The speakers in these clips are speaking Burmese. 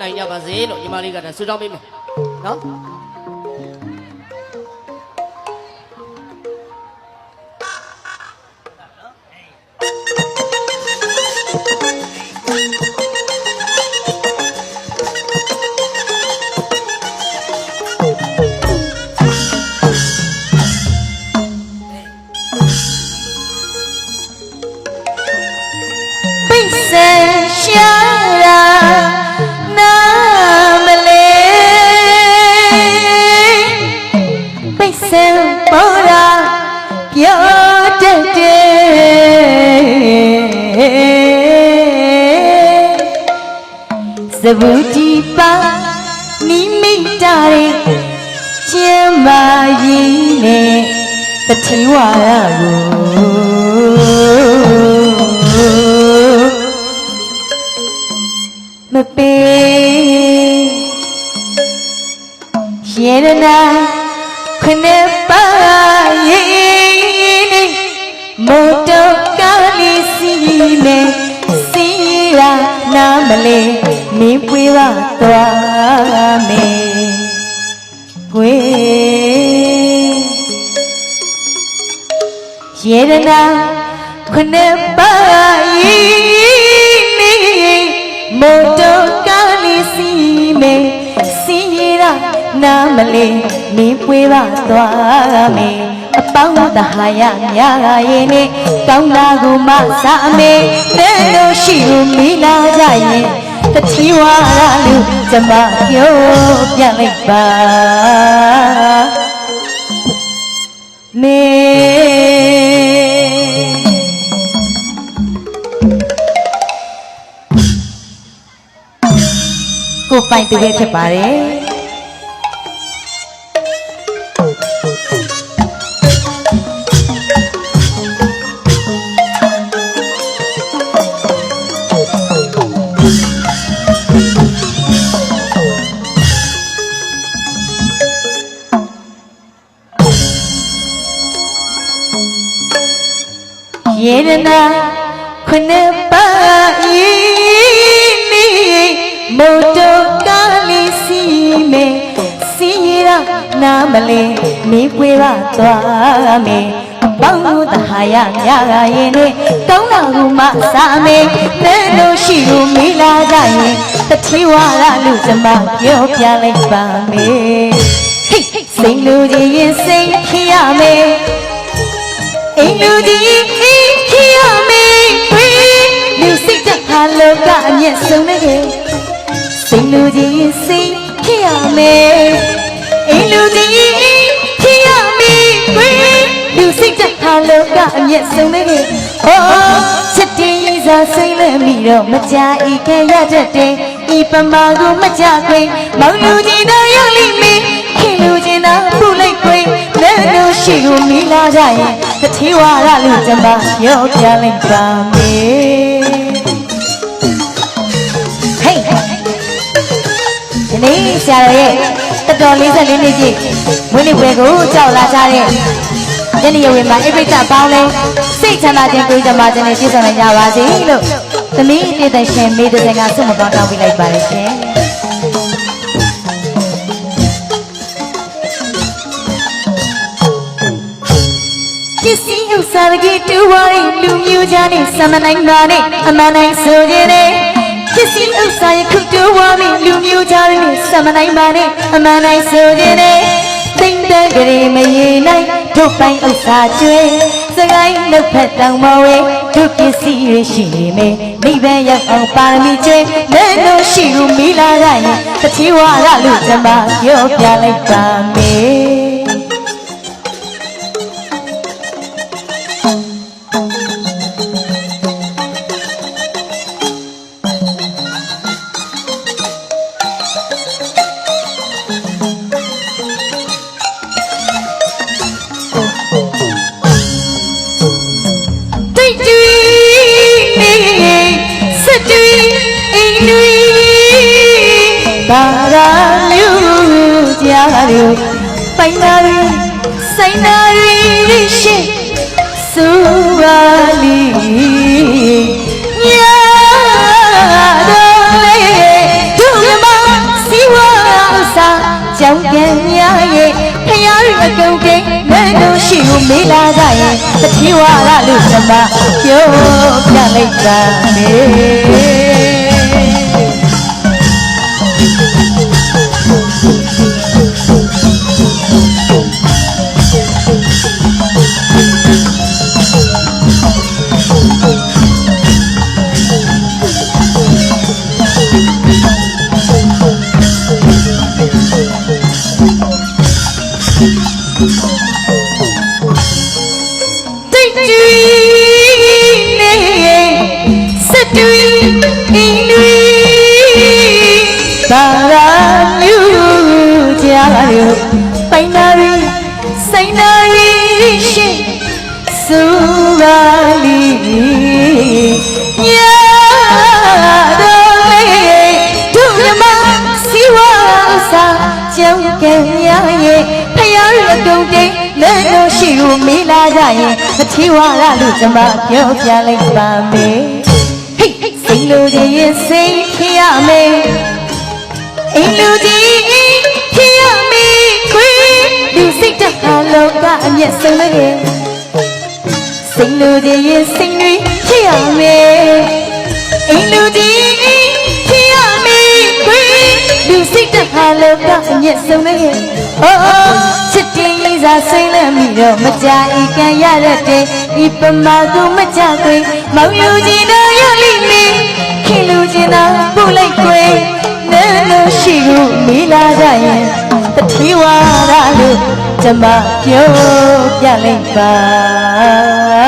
နိုင်ကြပါစေလို့ညီမလေးကဒါဆုတောင်းပေးမယ်နော် ပါမိမိတာရဲ့ကျမ်းမာရင်နဲ့တတိဝါရကိုမပေးရေရနာခနဲ့ပါရင်မောတော်ကားလေးစီနဲ့စီရာနာမလေး မင်းပွေးပါသွားမယ်ကွယ်ရေရနာခနဲ့ပါရင်မောတော်ကားလေးစီမယ်စီရာနာမလေးမင်းပွေးပါသွားမယ်အပေါင်းသဟာယများရဲ့နဲ့ကောင်းလာကိုမစားမယ်တဲ့လို့ရှိကိုမိလာကြရင် တတိဝါရလူကျမပြောပြလိုက်ပါမေကိုပိုင်တူရဲ့ဖြစ်ပါတယ် ရေရနာခနဲ့ပါဤနီမို့တော့ကားလေးစီမေစီရာနာမလေးနေပွေပါသွားမေပေါင်းလို့တဟာရများရင်နဲ့ကောင်းလာကူမစားမေတဲ့လို့ရှိလို့မေးလာကြရင်တတိဝါရလူစမပြောပြလိုက်ပါမေဟိတ်စိတ်လူကြီးရင်စိတ်ခရမေအိမ်လူကြီးခ ရမေဝေးလူစိတ်တဟာလောကအမျက်ဆုံးနေခဲ့စိတ်လူကြီးစိတ်ခရမေအိမ်လူကြီးခရမေဝေးလူစိတ်တဟာလောကအမျက်ဆုံးနေခဲ့အိုးချစ်တင်စားစိတ်လည်းမိတော့မကြဤခဲ့ရတတ်တယ်ဤပမာကိုမကြခွေမောင်လူကြီးတော့ရလိမ့်မေခ ရှိကိုမိလာကြရင်တတိဝါရလူကျမရောပြလိုက်ပါမေဟေးဒီနေ့ဆရာတော်ရဲ့တတော်44နှစ်ပြည့်မွေးနေ့ပွဲကိုကြောက်လာကြတဲ့ယနေ့ရက်ဝင်မှာအိပိဿပေါင်းလဲစိတ်ချမ်းသာခြင်းကိုယ်ကြမှာခြင်းနဲ့ပြည့်စုံနိုင်ကြပါစေလို့သမီးတည်တဲ့ရှင်မေတ္တာကဆုမကောင်းတောင်းပေးလိုက်ပါတယ်ရှင် ပစ္စည်းဥစ္စာကြီးတူဝါရီလူမျိုးကြနဲ့စမနိုင်ပါနဲ့အမှန်တိုင်းဆိုကြတယ်ပစ္စည်းဥစ္စာယခုတူဝါရီလူမျိုးကြနဲ့စမနိုင်ပါနဲ့အမှန်တိုင်းဆိုကြတယ်သိမ့်တဲ့ကြရေမရေနိုင်တို့ပိုင်ဥစ္စာကျွေးစကိုင်းလက်ဖက်တောင်မဝဲတို့ပစ္စည်းရရှိနေမယ်မိဘရောက်အောင်ပါရမီကျွေးလက်တို့ရှိလို့မိလာကြရင်တတိဝါရလူကျမပြောပြလိုက်ပါမယ် ပိုင်နာရီဆိုင်နာရီရှိစူပါလီညာတော်လေဒုမမကြောင်ကံများရဲ့ဖယားရအကုန်ကိန်းလက်တို့ရှိကိုမေးလာကြရင်တတိဝါရလို့ဓမ္မပြောပြလိုက်ပါမ ကြောင်ကံရရဲ့ဖယားရအကုန်တိတ်လက်တော်ရှိကိုမေးလာကြရင်မထီဝါရလို့ကျွန်မပြောပြလိုက်ပါမယ်ဟိတ်စိတ်လိုချင်ရင်စိတ်ဖြစ်ရမယ်အိမ်လူကြီးဖြစ်ရမယ်ခွေလူစိတ်တဟာလောကအမျက်ဆုံးလေးစိတ်လူကြီးရင်စိတ်တွေဖြစ်ရမယ်အိမ်လူကြီး စိတ်တဟာလောကအမျက်ဆုံးလေးအိုးချစ်တင်ရေးစားစိတ်လက်မိတော့မကြဤကံရတဲ့ဤပမာသူမကြခွေမောင်လူကြီးတော့ရလိမ့်မယ်ခင်လူကြီးတော့ပုတ်လိုက်ခွေနဲလို့ရှိကိုမိလာကြရင်တတိဝါရလို့ကျမပြောပြလိုက်ပါ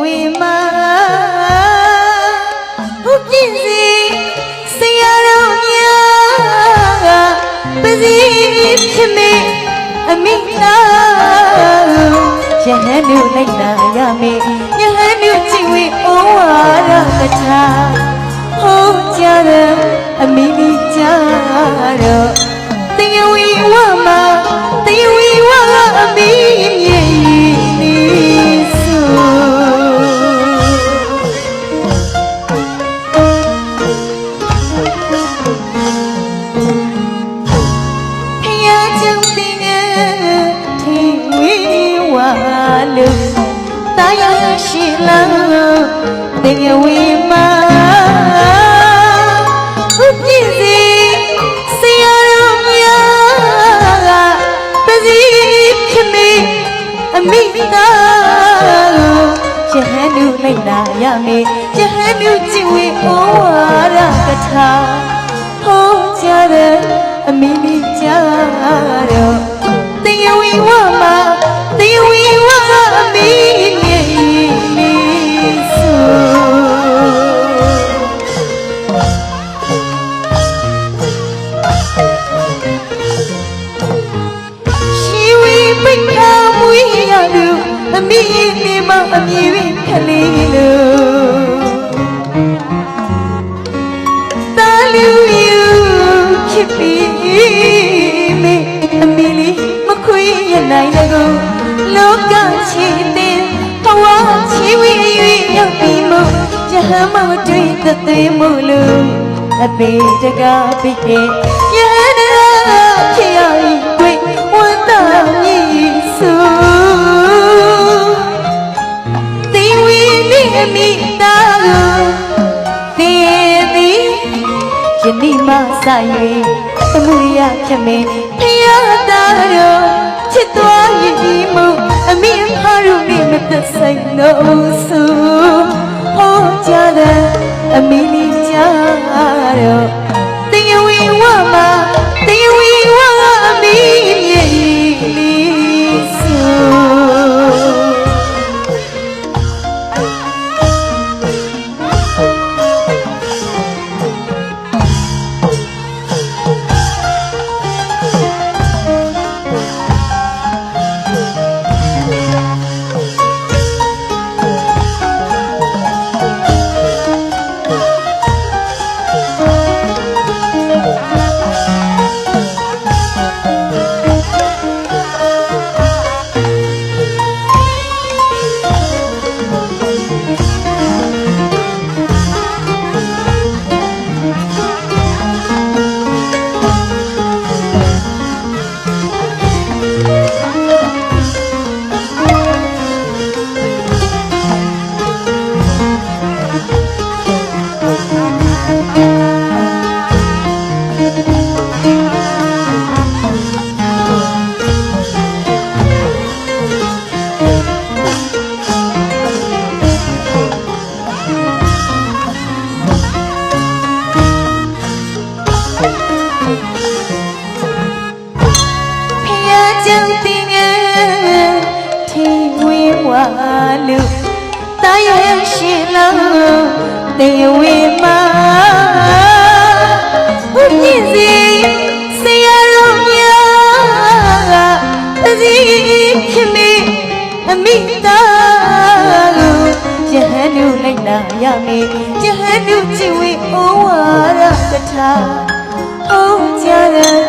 ဝေမာဟုတ်ပြည့်စီဆရာတော်များပစီဖြစ်မေအမိနာယဟန်လူလိုက်နာရမေယဟန်လူကြည်ဝေဩဝါဒကထာဟောကြားတယ်အမိမိကြားတော့တေဝေဝ ဖြစ်ပြီးမေအမီလေးမခွေရနိုင်တကူလောကချီတဲ့ဘဝချီဝေ၍ရောက်ပြီးမို့ယဟမမတွေ့တဲ့သေးမို့လို့အပေတကားပိတ်ရဲ့ယဟန္တာဖြစ်ရ၏ဝိဝန္တာမြည်စုသေဝီနိအမိတာကိုသေသည်ယ နေ့မှစ၍အမှုရဖြစ်မေဖယားသားတော်ချစ်သွားရည်ဒီမှုအမိအဖတို့နဲ့မသက်ဆိုင်လို့စုဟောကြားတဲ့အမိလေးကြားတော့သေဝီဝမသေဝီဝ လူတာရဲ့ရှင်လုံးတေဝေမာဘုညင်စီဆရာတော်များပစီခင်မေအမိသားကိုယဟန်နုလိုက်လာရမေယဟန်နုကြည်ဝေဩဝါဒတထာဟောကြားတယ်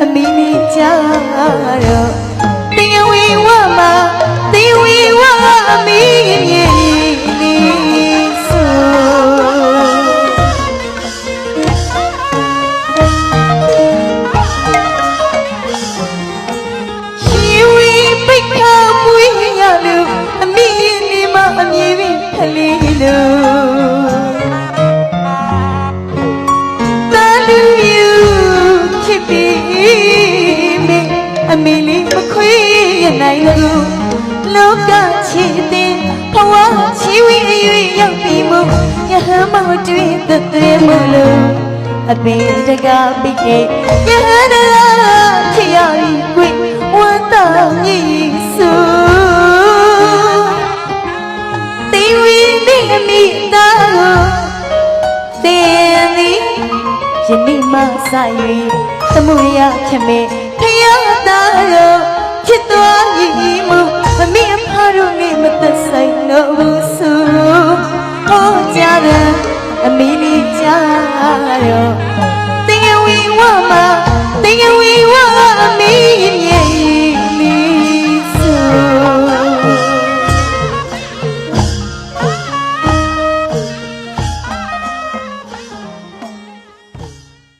အမိမိကြားတော့တေဝေဝမှာ တေဝေဝအမိမြေလေးဆိုရှင်ဝီပိတ်ခါမွေးရလို့အမိနေမအမြင်ပြီးခလေးလို့ ရွေရောက်ပြီးမို့ယဟမတွေ့တဲ့တဲ့မလို့အပေတကားပိကေယဟန္တာဖြစ်ရပြီကွဝတ်တော်မြည်စုတေဝီနေအမိသားကိုသင်သည်ယနေ့မှစ၍သမှုရဖြစ်မေဖယားသားကိုဖြစ်သွားရည်မှု